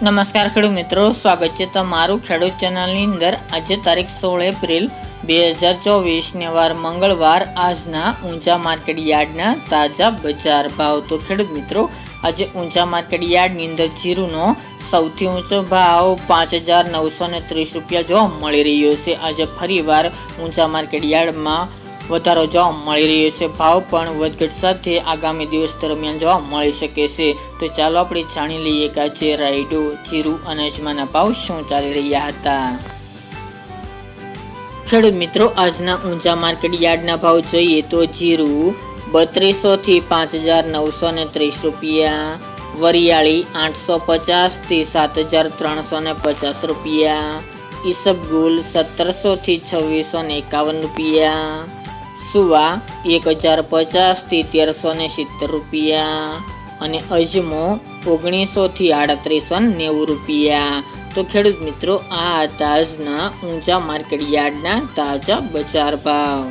નમસ્કાર ખેડૂત મિત્રો, સ્વાગત છે તમારું ખેડૂત ચેનલની અંદર. આજે તારીખ સોળ એપ્રિલ બે હજાર ચોવીસને વાર મંગળવાર. આજના ઊંચા માર્કેટ યાર્ડના તાજા બજાર ભાવ. તો ખેડૂત મિત્રો, આજે ઊંચા માર્કેટ યાર્ડની અંદર જીરુનો સૌથી ઊંચો ભાવ પાંચ હજાર નવસો ને ત્રીસ રૂપિયા જોવા મળી રહ્યો છે. આજે ફરીવાર ઊંચા માર્કેટ યાર્ડમાં વધારો જોવા મળી રહ્યો છે. ભાવ પણ વધઘટ સાથે આગામી દિવસ દરમિયાન જોવા મળી શકે છે. તો ચાલો આપણે જાણી લઈએ કે આજે રાયડો, જીરું અને અજમાના ભાવ શું ચાલી રહ્યા હતા. ખેડૂત મિત્રો, આજના ઊંચા માર્કેટ યાર્ડના ભાવ જોઈએ તો જીરું બત્રીસો થી પાંચ હજાર નવસો ને ત્રીસ રૂપિયા, વરિયાળી આઠસો પચાસથી સાત હજાર ત્રણસો ને પચાસ રૂપિયા, ઈસબગુલ સત્તરસો થી છવ્વીસો ને એકાવન રૂપિયા સુવા એક હજાર પચાસથી તેરસો ને સિત્તેર રૂપિયા. અને અજમો ઓગણીસોથી આડત્રીસો નેવું રૂપિયા. તો ખેડૂત મિત્રો, આ હતા આજના ઊંચા માર્કેટ યાર્ડના તાજા બજાર ભાવ.